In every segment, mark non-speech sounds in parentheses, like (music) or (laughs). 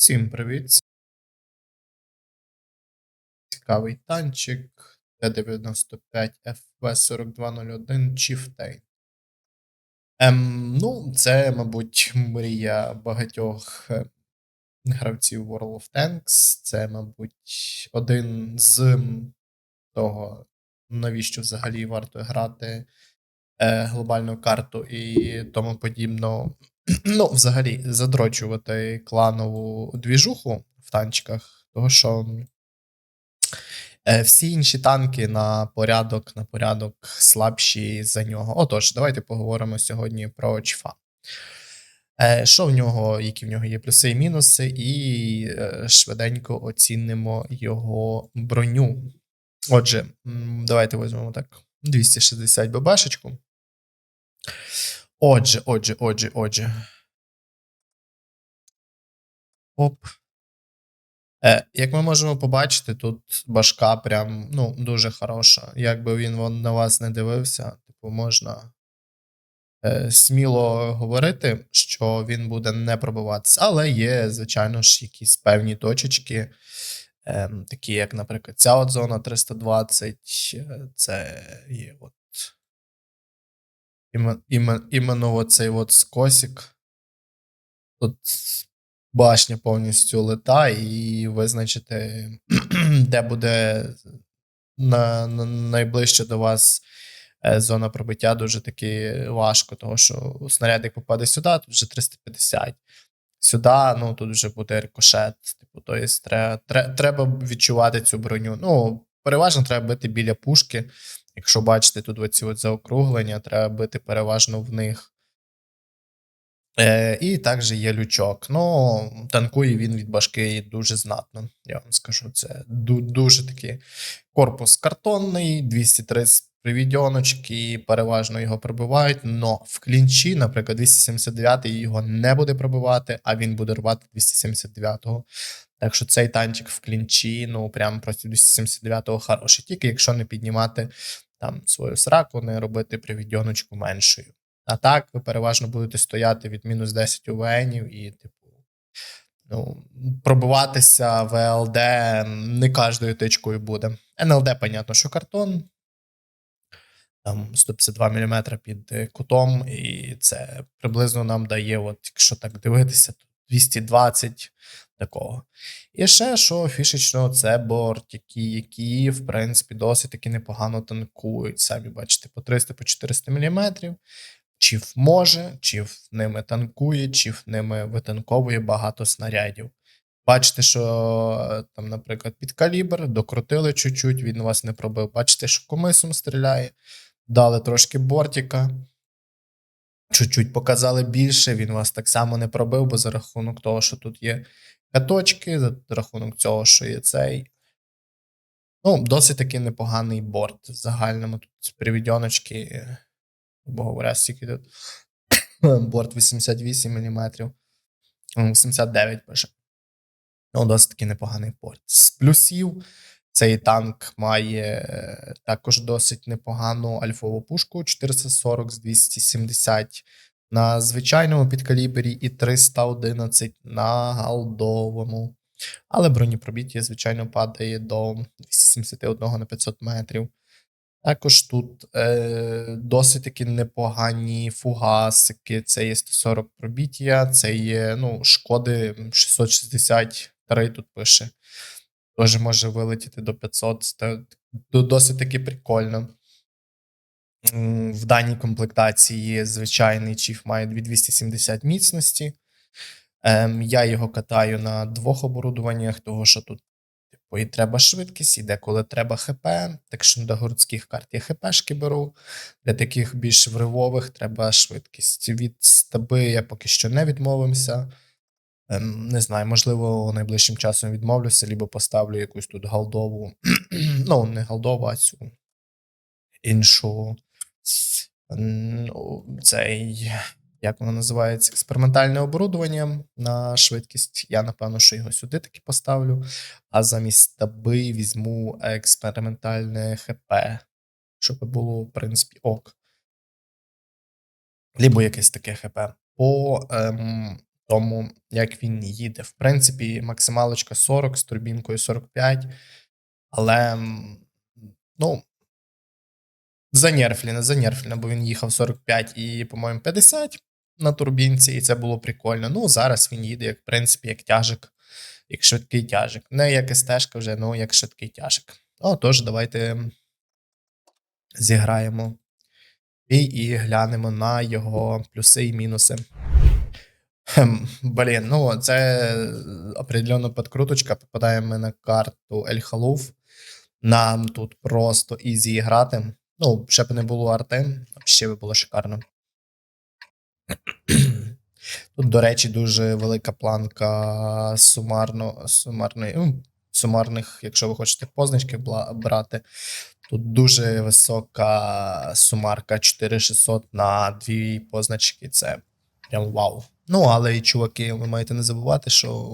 Всім привіт. Цікавий танчик Т-95 FV4201 Chieftain. Ем, ну, це, мабуть, мрія багатьох е, гравців World of Tanks. Це, мабуть, один з того, навіщо взагалі варто грати е, глобальну карту і тому подібно. Ну, взагалі, задрочувати кланову двіжуху в танчиках, того що е, всі інші танки на порядок, на порядок слабші за нього. Отож, давайте поговоримо сьогодні про Чфа. Е, Що в нього, які в нього є плюси і мінуси, і е, швиденько оцінимо його броню. Отже, давайте візьмемо так: 260 ББшечку. Отже, отже, отже, отже. Оп. Е, як ми можемо побачити, тут башка прям ну, дуже хороша. Якби він вон на вас не дивився, типу, можна е, сміло говорити, що він буде не пробиватися. Але є, звичайно ж, якісь певні точечки, е, такі, як, наприклад, ця от зона 320, е, це є от. Імен, імен, іменно оцей от скосик. Тут башня повністю лета, і визначити, (clears throat) де буде на, на, найближче до вас е, зона пробиття дуже таки важко, тому що снаряд, як попаде сюди, тут вже 350. Сюди, ну тут вже буде рикошет. Типу, тобто треба, треба відчувати цю броню. Ну, переважно треба бити біля пушки. Якщо бачите, тут оці от заокруглення, треба бити переважно в них. Е, І також є лючок. Ну, танкує він від башки дуже знатно. Я вам скажу, це дуже такий корпус картонний, 230 привідьоночки, переважно його пробивають. Но в клінчі, наприклад, 279 його не буде пробивати, а він буде рвати 279-го. Так що цей танчик в клінчі, ну прям проти 279-го хороший, тільки якщо не піднімати там свою сраку, не робити привідьоночку меншою. А так, ви переважно будете стояти від мінус 10 УВНів і, типу, ну, пробиватися в ЛД не кожною тичкою буде. НЛД, понятно, що картон. Там 152 мм під кутом, і це приблизно нам дає, от, якщо так дивитися, 220 такого. І ще що фішечно, це бортики, які, в принципі, досить таки непогано танкують. Самі бачите, по 300-400 мм. Чи може, чи ними танкує, в ними витанковує багато снарядів. Бачите, що там, наприклад, під калібр докрутили чуть-чуть, він вас не пробив. Бачите, що комисом стріляє, дали трошки бортика. Чуть-чуть показали більше, він вас так само не пробив, бо за рахунок того, що тут є каточки, за рахунок цього, що є цей. Ну, досить таки непоганий борт. В загальному тут привідьоночки грубо говоря, стільки тут (coughs) борт 88 мм, 89 пише. Ну, досить таки непоганий борт. З плюсів цей танк має е, також досить непогану альфову пушку 440 з 270 на звичайному підкалібері і 311 на галдовому. Але бронепробіття, звичайно, падає до 271 на 500 метрів. Також тут е, досить таки непогані фугасики. Це є 140 пробіття, це є ну, шкоди 663 тут пише. Теж може вилетіти до 500. Це досить таки прикольно. В даній комплектації звичайний чіф має 270 міцності. Ем, Я його катаю на двох оборудуваннях, того що тут Бо і треба швидкість, і деколи треба ХП. Так що до городських карт я ХПшки беру. Для таких більш вривових треба швидкість. Від стаби я поки що не відмовився. Ем, не знаю, можливо, найближчим часом відмовлюся, либо поставлю якусь тут галдову. (clears throat) ну, не галдову, а цю іншу. Ну, цей як воно називається, експериментальне оборудовання на швидкість. Я, напевно, що його сюди таки поставлю. А замість таби візьму експериментальне ХП, щоб було, в принципі, ок. Лібо якесь таке ХП. По ем, тому, як він їде. В принципі, максималочка 40 з турбінкою 45, але м, ну. Занерфлено, занерфлено, бо він їхав 45 і, по-моєму, 50 на турбінці, і це було прикольно. Ну, зараз він їде, як, в принципі, як тяжик, як швидкий тяжик. Не як стежка вже, ну як швидкий тяжик. Отож, давайте зіграємо і, і глянемо на його плюси і мінуси. Блін, ну це определенно підкруточка. Попадаємо на карту Ель Халуф. Нам тут просто ізі грати. Ну, ще б не було арти, ще би було шикарно. Тут, до речі, дуже велика планка сумарно, сумарної, ну, сумарних, якщо ви хочете позначки брати. Тут дуже висока сумарка 4600 на дві позначки. Це прям вау. Ну, але чуваки, ви маєте не забувати, що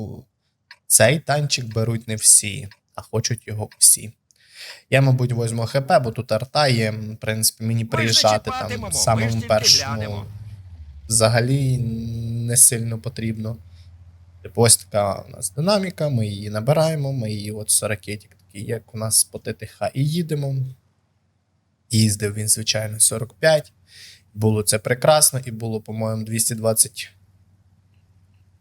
цей танчик беруть не всі, а хочуть його всі. Я, мабуть, візьму ХП, бо тут арта є, в принципі, мені приїжджати там в самому першому взагалі не сильно потрібно. Типу, ось така у нас динаміка, ми її набираємо, ми її от з ракетик, такий, як у нас по ТТХ, і їдемо. Їздив він, звичайно, 45. Було це прекрасно, і було, по-моєму, 220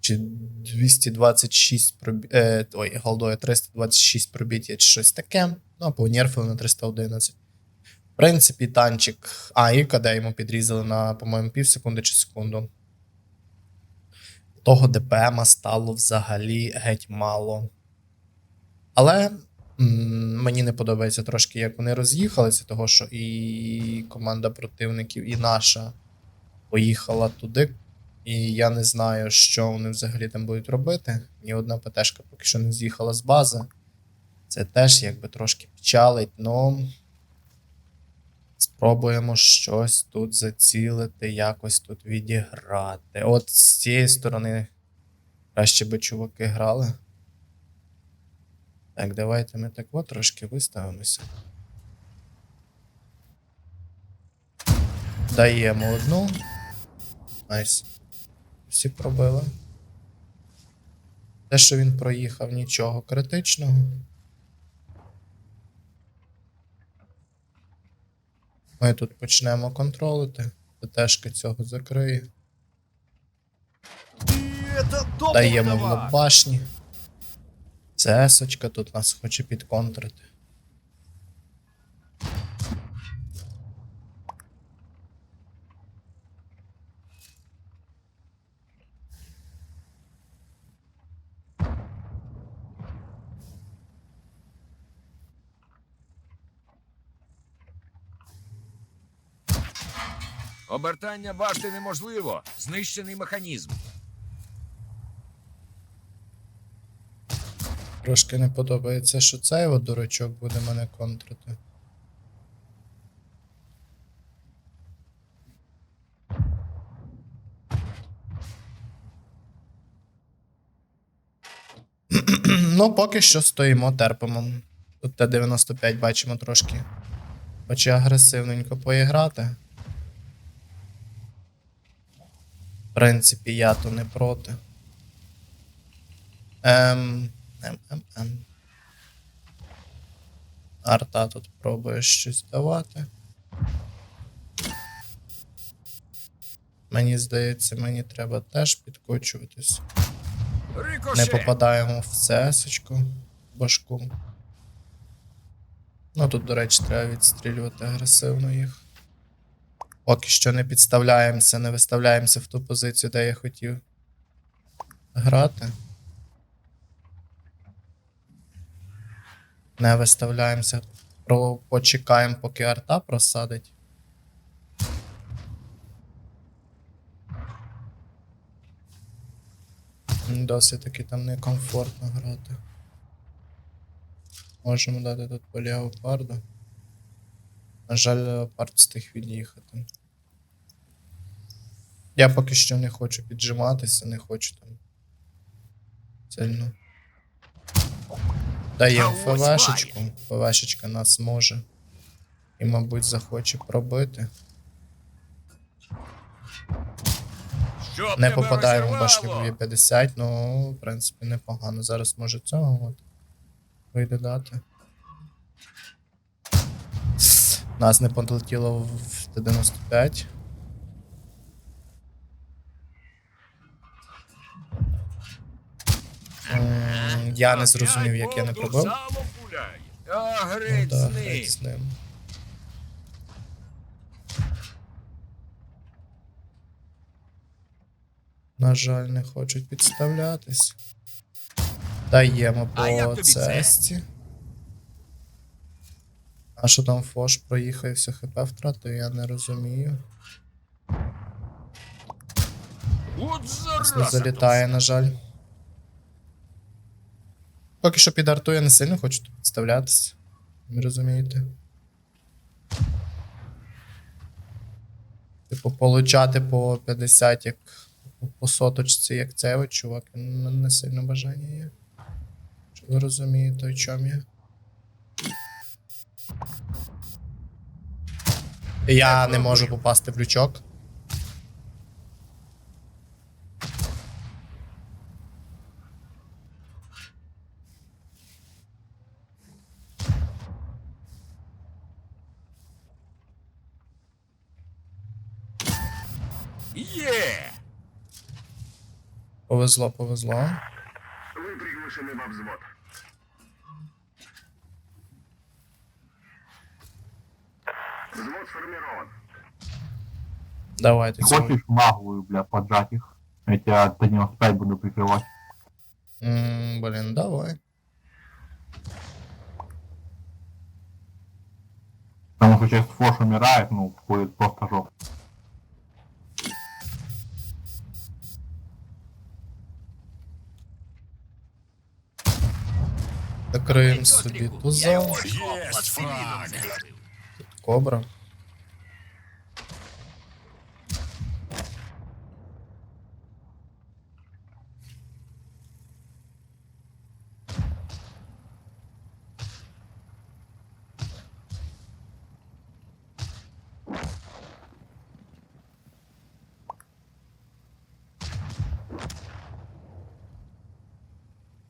чи 226 пробі... е, ой, голдою 326 пробіття чи щось таке. Ну, а по нерфили на 311. В принципі, танчик. А, КД йому підрізали на, по-моєму, пів секунди чи секунду. Того ДПМа стало взагалі геть мало. Але м, мені не подобається трошки, як вони роз'їхалися, того що і команда противників, і наша поїхала туди. І я не знаю, що вони взагалі там будуть робити. Ні одна ПТшка поки що не з'їхала з бази. Це теж якби трошки печалить, но спробуємо щось тут зацілити, якось тут відіграти. От з цієї сторони краще би чуваки грали. Так, давайте ми так от трошки виставимося. Даємо одну. Найс. Всі пробили. Те, що він проїхав, нічого критичного. Ми тут почнемо контролити. ПТшка цього закриє. Даємо в башні. ЦСочка тут нас хоче підконтрити. Обертання башти неможливо. Знищений механізм. Трошки не подобається, що цей от дурачок буде мене контрити. (clears throat) ну, поки що стоїмо, терпимо. Тут Т-95 бачимо трошки. Хоче агресивненько поіграти. В принципі, я то не проти. Ем, ем, ем, ем. Арта тут пробує щось давати. Мені здається, мені треба теж підкочуватись. Не попадаємо в цесочку башку. Ну тут, до речі, треба відстрілювати агресивно їх. Поки що не підставляємося, не виставляємося в ту позицію, де я хотів грати. Не виставляємося. Про... Почекаємо, поки арта просадить. Досить таки там некомфортно грати. Можемо дати тут по леопарду. На жаль, леопард встиг від'їхати. Я поки що не хочу піджиматися, не хочу там сильно. Даємо ФВшечку. ФВшечка нас може. І, мабуть, захоче пробити. Щоб Не попадаємо в башню 50, ну, в принципі, непогано. Зараз може цього от. Вийде дати. Нас не подлетіло в Т-95. Я не зрозумів, як я не пробив. Ну, да, з геть ним. з ним. На жаль, не хочуть підставлятись. Даємо по цесті. А що там Фош проїхав і все ХП втратив, я не розумію. Не залітає, на жаль. Поки що під арту я не сильно хочу тут підставлятися. Ви розумієте? Типу, получати по 50, як по- соточці, як цей чувак, не сильно бажання є. Що ви розумієте, о чому я? Я не можу попасти в лючок. Є! Повезло, повезло. Приглашены во взвод. Взвод сформирован. Давайте цього. Хочешь наглую, бля, поджать их? Я тебя до 95 буду прикрывать. М, Блин, давай. Потому что сейчас Фош умирает, ну, будет просто жоп. Закриємо собі туза. Єсть фраг. Кобра.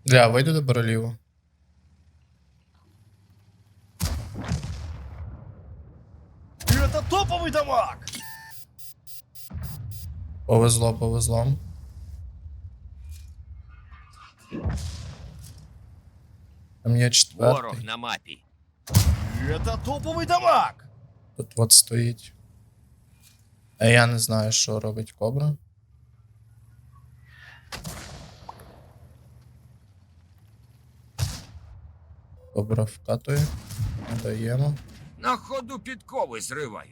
Бля, вийду до бареліву. Это топовый дамаг! Повезло, повезло. Там є Ворог четвертий. на мапі. Это топовый дамаг! Тут от стоїть. А я не знаю, що робить кобра. Вкатує. Не даємо. На ходу підкови зривають.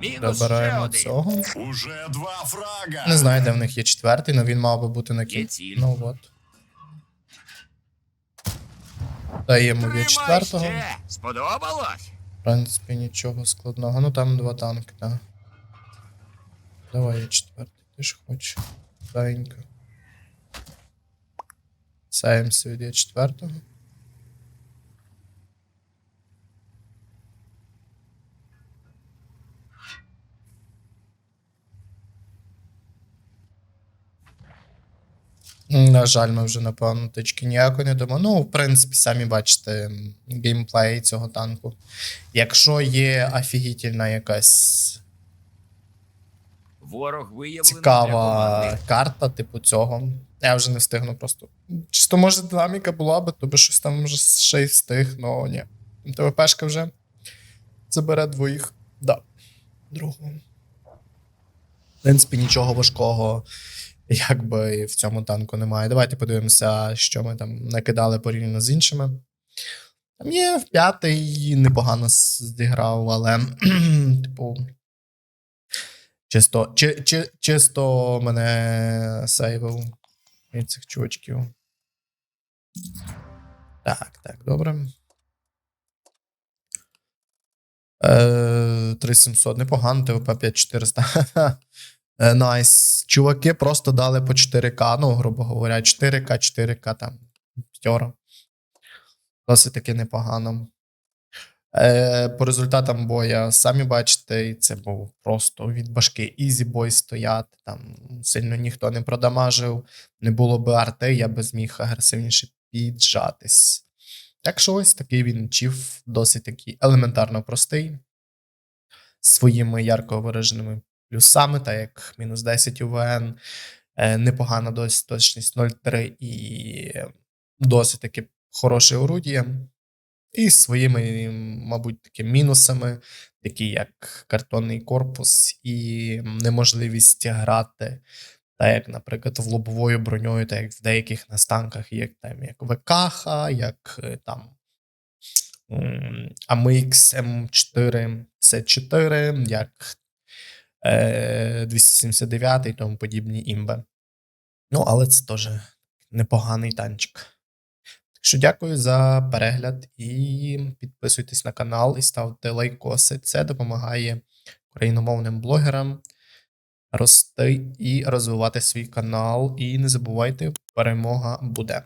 Мінус ще Забираємо один. цього. Уже два фрага! Не знаю, де в них є четвертий, але він мав би бути на Є кінці. ціль. Ну от. Даємо від Тримай четвертого. ще. Сподобалось? В принципі, нічого складного. Ну там два танки, так. Давай я четвертий, ти ж хочеш. Давенько. Саємося від я четвертого. На жаль, ми вже, напевно, тички ніякої не дамо. Ну, в принципі, самі бачите геймплей цього танку. Якщо є офігітельна якась Ворог виявлений цікава карта, типу цього, я вже не встигну просто. Чисто, може, динаміка була би, то би щось там вже ще й встиг, но ні. ТВПшка вже забере двоїх. Да. Другого. В принципі, нічого важкого, якби в цьому танку немає. Давайте подивимося, що ми там накидали порівняно з іншими. Там є в п'ятий непогано зіграв, але, (clears throat) типу, чисто, чи, чи, чисто мене сейвив від цих чувачків. Так, так, добре. Е, 3700, непогано, ТВП 5400. (laughs) Е, Найс. Чуваки просто дали по 4К, ну, грубо говоря, 4К, 4К там, п'ятьора. досить таки непогано. Е, по результатам боя, самі бачите, і це був просто від башки ізі бой стояти. Там сильно ніхто не продамажив, не було би арти, я би зміг агресивніше піджатись. Так що ось такий він чіф, досить такий елементарно простий, своїми ярко вираженими плюсами, так як мінус 10 УВН, е, непогана досить точність 0,3 і досить таки хороше орудіє. І своїми, мабуть, такими мінусами, такі як картонний корпус і неможливість грати, так як, наприклад, в лобовою броньою, так як в деяких настанках, як там як ВКХ, як е, там AMX M4 C4, як е, 279 і тому подібні імби. Ну, але це теж непоганий танчик. Що дякую за перегляд і підписуйтесь на канал і ставте лайкоси. Це допомагає україномовним блогерам рости і розвивати свій канал. І не забувайте, перемога буде.